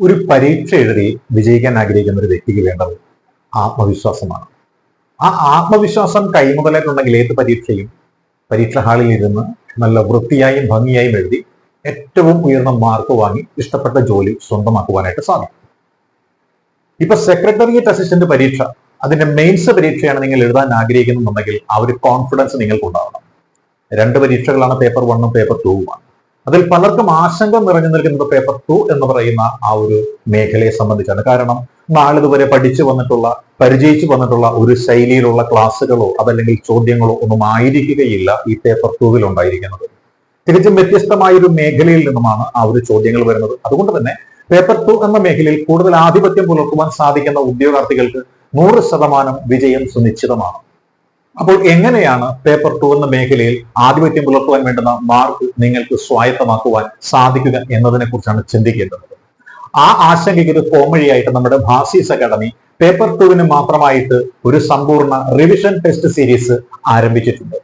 ഒരു പരീക്ഷ എഴുതി വിജയിക്കാൻ ആഗ്രഹിക്കുന്ന ഒരു വ്യക്തിക്ക് വേണ്ടത് ആത്മവിശ്വാസമാണ്. ആ ആത്മവിശ്വാസം കൈമുതലായിട്ടുണ്ടെങ്കിൽ ഏത് പരീക്ഷയും പരീക്ഷ ഹാളിൽ ഇരുന്ന് നല്ല വൃത്തിയായും ഭംഗിയായും എഴുതി ഏറ്റവും ഉയർന്ന മാർക്ക് വാങ്ങി ഇഷ്ടപ്പെട്ട ജോലി സ്വന്തമാക്കുവാനായിട്ട് സാധിക്കും. ഇപ്പൊ സെക്രട്ടേറിയറ്റ് അസിസ്റ്റന്റ് പരീക്ഷ അതിന്റെ മെയിൻസ് പരീക്ഷയാണ് നിങ്ങൾ എഴുതാൻ ആഗ്രഹിക്കുന്നുണ്ടെങ്കിൽ ആ ഒരു കോൺഫിഡൻസ് നിങ്ങൾക്ക് ഉണ്ടാവണം. രണ്ട് പരീക്ഷകളാണ് പേപ്പർ വണ്ണും പേപ്പർ ടൂവുമാണ് അതിൽ പലർക്കും ആശങ്ക നിറഞ്ഞു നിൽക്കുന്നത് പേപ്പർ ടു എന്ന് പറയുന്ന ആ ഒരു മേഖലയെ സംബന്ധിച്ചാണ്. കാരണം നാളിതുവരെ പഠിച്ചു വന്നിട്ടുള്ള പരിചയിച്ചു വന്നിട്ടുള്ള ഒരു ശൈലിയിലുള്ള ക്ലാസ്സുകളോ അതല്ലെങ്കിൽ ചോദ്യങ്ങളോ ഒന്നും ആയിരിക്കുകയില്ല ഈ പേപ്പർ ടൂവിൽ ഉണ്ടായിരിക്കുന്നത്. തികച്ചും വ്യത്യസ്തമായ ഒരു മേഖലയിൽ നിന്നുമാണ് ആ ഒരു ചോദ്യങ്ങൾ വരുന്നത്. അതുകൊണ്ട് തന്നെ പേപ്പർ ടു എന്ന മേഖലയിൽ കൂടുതൽ ആധിപത്യം പുലർത്തുവാൻ സാധിക്കുന്ന ഉദ്യോഗാർത്ഥികൾക്ക് നൂറ് ശതമാനം വിജയം സുനിശ്ചിതമാണ്. അപ്പോൾ എങ്ങനെയാണ് പേപ്പർ ടു എന്ന മേഖലയിൽ ആധിപത്യം പുലർത്തുവാൻ വേണ്ടുന്ന മാർക്ക് നിങ്ങൾക്ക് സ്വായത്തമാക്കുവാൻ സാധിക്കുക എന്നതിനെ കുറിച്ചാണ് ചിന്തിക്കേണ്ടത്? ആ ആശങ്കയ്ക്ക് ഒരു കോമഴിയായിട്ട് നമ്മുടെ ഭാസീസ് അക്കാദമി പേപ്പർ ടുവിന് മാത്രമായിട്ട് ഒരു സമ്പൂർണ റിവിഷൻ ടെസ്റ്റ് സീരീസ് ആരംഭിച്ചിട്ടുണ്ട്.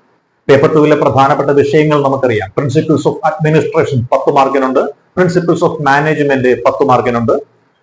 പേപ്പർ ടുവിലെ പ്രധാനപ്പെട്ട വിഷയങ്ങൾ നമുക്കറിയാം. പ്രിൻസിപ്പിൾസ് ഓഫ് അഡ്മിനിസ്ട്രേഷൻ പത്ത് മാർക്കിനുണ്ട്. പ്രിൻസിപ്പിൾസ് ഓഫ് മാനേജ്മെന്റ് പത്ത് മാർക്കിനുണ്ട്.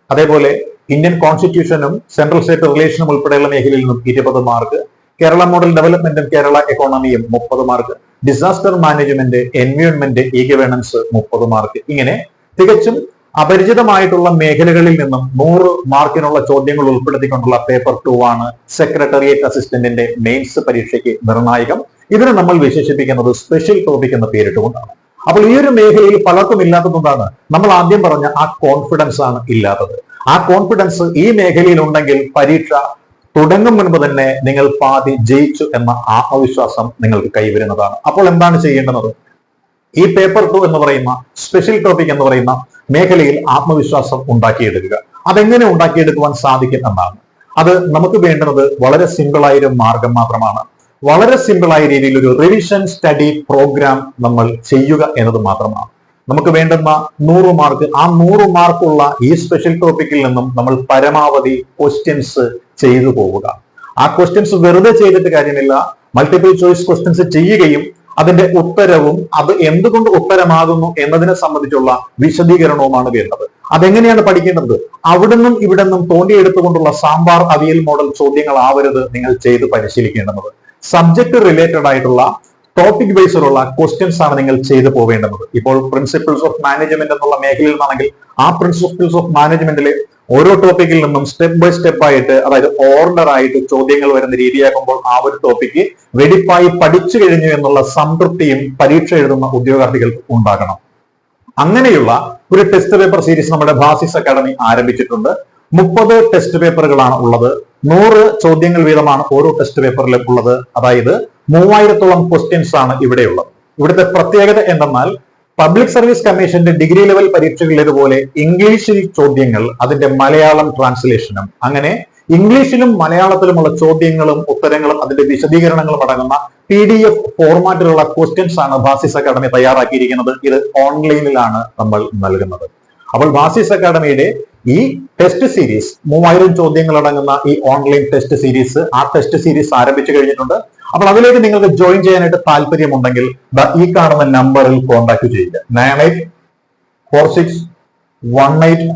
അതേപോലെ ഇന്ത്യൻ കോൺസ്റ്റിറ്റ്യൂഷനും സെൻട്രൽ സ്റ്റേറ്റ് റിലേഷനും ഉൾപ്പെടെയുള്ള മേഖലയിൽ നിന്നും ഇരുപത് മാർക്ക് കേരള മോഡൽ ഡെവലപ്മെന്റും കേരള എക്കോണമിയും മുപ്പത് mark disaster management environment e governance മുപ്പത് മാർക്ക് ഇങ്ങനെ തികച്ചും അപരിചിതമായിട്ടുള്ള മേഖലകളിൽ നിന്നും നൂറ് മാർക്കിനുള്ള ചോദ്യങ്ങൾ ഉൾപ്പെടുത്തിക്കൊണ്ടുള്ള പേപ്പർ ടു ആണ് സെക്രട്ടേറിയറ്റ് അസിസ്റ്റന്റിന്റെ മെയിൻസ് പരീക്ഷയ്ക്ക് നിർണായകം. ഇതിനെ നമ്മൾ വിശേഷിപ്പിക്കുന്നത് സ്പെഷ്യൽ ടോപ്പിക് എന്ന പേരിട്ടുകൊണ്ടാണ് അപ്പോൾ ഈ ഒരു മേഖലയിൽ പലർക്കും ഇല്ലാത്തതുകൊണ്ടാണ് നമ്മൾ ആദ്യം പറഞ്ഞ ആ കോൺഫിഡൻസ് ആണ് ഇല്ലാത്തത്. ആ കോൺഫിഡൻസ് ഈ മേഖലയിൽ ഉണ്ടെങ്കിൽ പരീക്ഷ തുടങ്ങും മുൻപ് തന്നെ നിങ്ങൾ പാതി ജയിച്ചു എന്ന ആത്മവിശ്വാസം നിങ്ങൾക്ക് കൈവരുന്നതാണ്. അപ്പോൾ എന്താണ് ചെയ്യേണ്ടത് ഈ പേപ്പർ ടു എന്ന് പറയുന്ന സ്പെഷ്യൽ ടോപ്പിക് എന്ന് പറയുന്ന മേഖലയിൽ ആത്മവിശ്വാസം ഉണ്ടാക്കിയെടുക്കുക. അതെങ്ങനെ ഉണ്ടാക്കിയെടുക്കുവാൻ സാധിക്കും എന്നാണ്. അത് നമുക്ക് വേണ്ടുന്നത് വളരെ സിമ്പിളായ ഒരു മാർഗം മാത്രമാണ്. വളരെ സിമ്പിളായ രീതിയിൽ ഒരു റിവിഷൻ സ്റ്റഡി പ്രോഗ്രാം നമ്മൾ ചെയ്യുക എന്നത് മാത്രമാണ്. നമുക്ക് വേണ്ടുന്ന നൂറ് മാർക്ക് ആ നൂറ് മാർക്കുള്ള ഈ സ്പെഷ്യൽ ടോപ്പിക്കിൽ നിന്നും നമ്മൾ പരമാവധി ക്വസ്റ്റ്യൻസ് ചെയ്തു പോവുക. ആ ക്വസ്റ്റ്യൻസ് വെറുതെ ചെയ്തിട്ട് കാര്യമില്ല. മൾട്ടിപ്പിൾ ചോയ്സ് ക്വസ്റ്റ്യൻസ് ചെയ്യുകയും അതിന്റെ ഉത്തരവും അത് എന്തുകൊണ്ട് ഉത്തരമാകുന്നു എന്നതിനെ സംബന്ധിച്ചുള്ള വിശദീകരണവുമാണ് വേണ്ടത്. അതെങ്ങനെയാണ് പഠിക്കേണ്ടത്? അവിടുന്നും ഇവിടെ നിന്നും തോണ്ടിയെടുത്തുകൊണ്ടുള്ള സാമ്പാർ അവിയൽ മോഡൽ ചോദ്യങ്ങൾ ആവരുത് നിങ്ങൾ ചെയ്ത് പരിശീലിക്കേണ്ടത് സബ്ജക്ട് റിലേറ്റഡ് ആയിട്ടുള്ള ടോപ്പിക് ബേസിലുള്ള ക്വസ്റ്റ്യൻസ് ആണ് നിങ്ങൾ ചെയ്തു പോവേണ്ടത്. ഇപ്പോൾ പ്രിൻസിപ്പിൾസ് ഓഫ് മാനേജ്മെന്റ് എന്നുള്ള മേഖലയിൽ നിന്നാണെങ്കിൽ ആ പ്രിൻസിപ്പിൾസ് ഓഫ് മാനേജ്മെന്റിലെ ഓരോ ടോപ്പിക്കിൽ നിന്നും സ്റ്റെപ്പ് ബൈ സ്റ്റെപ്പ് ആയിട്ട് അതായത് ഓർഡർ ആയിട്ട് ചോദ്യങ്ങൾ വരുന്ന രീതിയാകുമ്പോൾ ആ ഒരു ടോപ്പിക്ക് വെടിപ്പായി പഠിച്ചു കഴിഞ്ഞു എന്നുള്ള സംതൃപ്തിയും പരീക്ഷ എഴുതുന്ന ഉദ്യോഗാർത്ഥികൾക്ക് ഉണ്ടാകണം. അങ്ങനെയുള്ള ഒരു ടെസ്റ്റ് പേപ്പർ സീരീസ് നമ്മുടെ ഭാസിസ് അക്കാദമി ആരംഭിച്ചിട്ടുണ്ട്. മുപ്പത് ടെസ്റ്റ് പേപ്പറുകളാണ് ഉള്ളത്. നൂറ് ചോദ്യങ്ങൾ വീതമാണ് ഓരോ ടെസ്റ്റ് പേപ്പറിലും ഉള്ളത്. അതായത് മൂവായിരത്തോളം ക്വസ്റ്റ്യൻസ് ആണ് ഇവിടെയുള്ളത്. ഇവിടുത്തെ പ്രത്യേകത എന്തെന്നാൽ പബ്ലിക് സർവീസ് കമ്മീഷന്റെ ഡിഗ്രി ലെവൽ പരീക്ഷകളിലേതുപോലെ ഇംഗ്ലീഷിൽ ചോദ്യങ്ങൾ അതിന്റെ മലയാളം ട്രാൻസ്ലേഷനും അങ്ങനെ ഇംഗ്ലീഷിലും മലയാളത്തിലുമുള്ള ചോദ്യങ്ങളും ഉത്തരങ്ങളും അതിന്റെ വിശദീകരണങ്ങളും അടങ്ങുന്ന പി ഡി എഫ് ഫോർമാറ്റിലുള്ള ക്വസ്റ്റ്യൻസ് ആണ് ഭാസിസ് അക്കാദമി തയ്യാറാക്കിയിരിക്കുന്നത്. ഇത് ഓൺലൈനിലാണ് നമ്മൾ നൽകുന്നത്. അപ്പോൾ ബാസിസ് അക്കാഡമിയുടെ ഈ ടെസ്റ്റ് സീരീസ് മൂവായിരം ചോദ്യങ്ങൾ അടങ്ങുന്ന ഈ ഓൺലൈൻ ടെസ്റ്റ് സീരീസ് ആ ടെസ്റ്റ് സീരീസ് ആരംഭിച്ചു കഴിഞ്ഞിട്ടുണ്ട്. അപ്പോൾ അതിലേക്ക് നിങ്ങൾക്ക് ജോയിൻ ചെയ്യാനായിട്ട് താല്പര്യമുണ്ടെങ്കിൽ ഈ കാണുന്ന നമ്പറിൽ കോൺടാക്ട് ചെയ്യുക. Nine eight four six one eight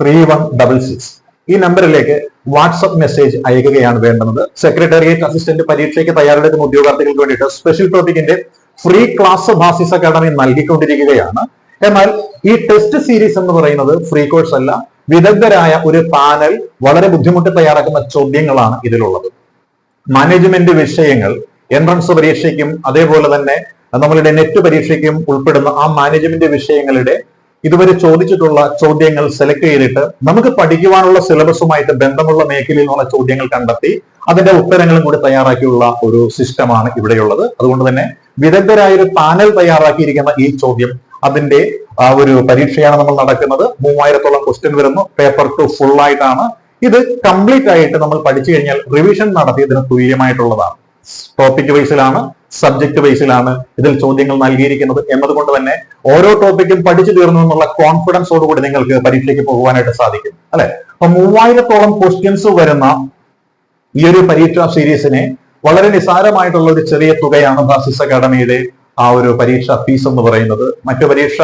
three one double six ഈ നമ്പറിലേക്ക് വാട്സപ്പ് മെസ്സേജ് അയക്കുകയാണ് വേണ്ടുന്നത്. സെക്രട്ടേറിയറ്റ് അസിസ്റ്റന്റ് പരീക്ഷയ്ക്ക് തയ്യാറെടുക്കുന്ന ഉദ്യോഗാർത്ഥികൾക്ക് വേണ്ടിയിട്ട് സ്പെഷ്യൽ ടോപ്പിക്കിന്റെ ഫ്രീ ക്ലാസ് ബാസിസ് അക്കാഡമി നൽകിക്കൊണ്ടിരിക്കുകയാണ്. എന്നാൽ ഈ ടെസ്റ്റ് സീരീസ് എന്ന് പറയുന്നത് ഫ്രീ കോഴ്സ് അല്ല. വിദഗ്ധരായ ഒരു പാനൽ വളരെ ബുദ്ധിമുട്ടി തയ്യാറാക്കുന്ന ചോദ്യങ്ങളാണ് ഇതിലുള്ളത്. മാനേജ്മെന്റ് വിഷയങ്ങൾ എൻട്രൻസ് പരീക്ഷയ്ക്കും അതേപോലെ തന്നെ നമ്മളുടെ നെറ്റ് പരീക്ഷയ്ക്കും ഉൾപ്പെടുന്ന ആ മാനേജ്മെന്റ് വിഷയങ്ങളുടെ ഇതുവരെ ചോദിച്ചിട്ടുള്ള ചോദ്യങ്ങൾ സെലക്ട് ചെയ്തിട്ട് നമുക്ക് പഠിക്കുവാനുള്ള സിലബസുമായിട്ട് ബന്ധമുള്ള മേഖലയിൽ നിന്നുള്ള ചോദ്യങ്ങൾ കണ്ടെത്തി അതിന്റെ ഉത്തരങ്ങളും കൂടി തയ്യാറാക്കിയുള്ള ഒരു സിസ്റ്റമാണ് ഇവിടെയുള്ളത്. അതുകൊണ്ട് തന്നെ വിദഗ്ധരായ ഒരു പാനൽ തയ്യാറാക്കിയിരിക്കുന്ന ഈ ചോദ്യം അതിന്റെ ആ ഒരു പരീക്ഷയാണ് നമ്മൾ നടക്കുന്നത്. മൂവായിരത്തോളം ക്വസ്റ്റ്യൻ വരുന്നു. പേപ്പർ ടു ഫുൾ ആയിട്ടാണ്. ഇത് കംപ്ലീറ്റ് ആയിട്ട് നമ്മൾ പഠിച്ചു കഴിഞ്ഞാൽ റിവിഷൻ നടത്തിയതിന് തുല്യമായിട്ടുള്ളതാണ്. ടോപ്പിക് വൈസിലാണ് സബ്ജക്ട് വൈസിലാണ് ഇതിൽ ചോദ്യങ്ങൾ നൽകിയിരിക്കുന്നത്. എന്നതുകൊണ്ട് തന്നെ ഓരോ ടോപ്പിക്കും പഠിച്ചു തീർന്നു എന്നുള്ള കോൺഫിഡൻസോടുകൂടി നിങ്ങൾക്ക് പരീക്ഷയ്ക്ക് പോകുവാനായിട്ട് സാധിക്കും. അല്ലെ? അപ്പൊ മൂവായിരത്തോളം ക്വസ്റ്റ്യൻസ് വരുന്ന ഈ ഒരു പരീക്ഷാ സീരീസിനെ വളരെ നിസാരമായിട്ടുള്ള ഒരു ചെറിയ തുകയാണ് ബാസിസ് അക്കാദമിയുടെ ആ ഒരു പരീക്ഷ ഫീസ് എന്ന് പറയുന്നത്. മറ്റു പരീക്ഷ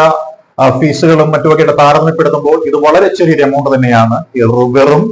ഫീസുകളും മറ്റുമൊക്കെ താരതമ്യപ്പെടുത്തുമ്പോൾ ഇത് വളരെ ചെറിയൊരു എമൗണ്ട് തന്നെയാണ്. വെറും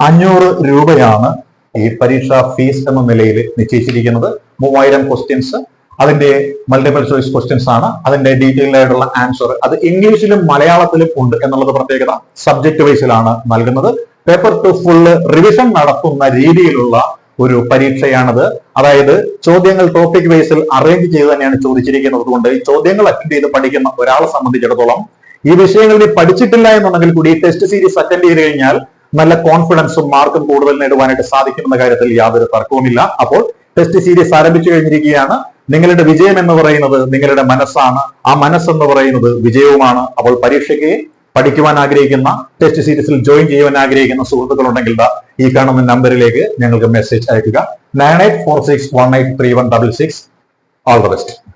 അഞ്ഞൂറ് രൂപയാണ് ഈ പരീക്ഷ ഫീസ് എന്ന നിലയിൽ നിശ്ചയിച്ചിരിക്കുന്നത്. മൂവായിരം ക്വസ്റ്റ്യൻസ് അതിന്റെ മൾട്ടിപ്പിൾ ചോയ്സ് ക്വസ്റ്റ്യൻസ് ആണ്. അതിന്റെ ഡീറ്റെയിൽഡ് ആയിട്ടുള്ള ആൻസർ അത് ഇംഗ്ലീഷിലും മലയാളത്തിലും ഉണ്ട് എന്നുള്ളത് പ്രത്യേകത സബ്ജക്ട് വൈസിലാണ് നൽകുന്നത്. പേപ്പർ ടു ഫുള്ള് റിവിഷൻ നടത്തുന്ന രീതിയിലുള്ള ഒരു പരീക്ഷയാണത്. അതായത് ചോദ്യങ്ങൾ ടോപ്പിക് വൈസിൽ അറേഞ്ച് ചെയ്ത് തന്നെയാണ് ചോദിച്ചിരിക്കുന്നത് കൊണ്ട് ഈ ചോദ്യങ്ങൾ അറ്റൻഡ് ചെയ്ത് പഠിക്കുന്ന ഒരാളെ സംബന്ധിച്ചിടത്തോളം ഈ വിഷയങ്ങൾ ഇനി പഠിച്ചിട്ടില്ല എന്നുണ്ടെങ്കിൽ കൂടി ഈ ടെസ്റ്റ് സീരീസ് അറ്റൻഡ് ചെയ്ത് കഴിഞ്ഞാൽ നല്ല കോൺഫിഡൻസും മാർക്കും കൂടുതൽ നേടുവാനായിട്ട് സാധിക്കുമെന്ന കാര്യത്തിൽ യാതൊരു തർക്കവുമില്ല. അപ്പോൾ ടെസ്റ്റ് സീരീസ് ആരംഭിച്ചു കഴിഞ്ഞിരിക്കുകയാണ്. നിങ്ങളുടെ വിജയം എന്ന് പറയുന്നത് നിങ്ങളുടെ മനസ്സാണ്. ആ മനസ്സെന്ന് പറയുന്നത് വിജയവുമാണ്. അപ്പോൾ പരീക്ഷയ്ക്ക് പഠിക്കുവാൻ ആഗ്രഹിക്കുന്ന ടെസ്റ്റ് സീരീസിൽ ജോയിൻ ചെയ്യുവാൻ ആഗ്രഹിക്കുന്ന സുഹൃത്തുക്കൾ ഉണ്ടെങ്കിൽ ഈ കാണുന്ന നമ്പറിലേക്ക് ഞങ്ങൾക്ക് മെസ്സേജ് അയക്കുക. Nine eight four six one eight three one double six all the best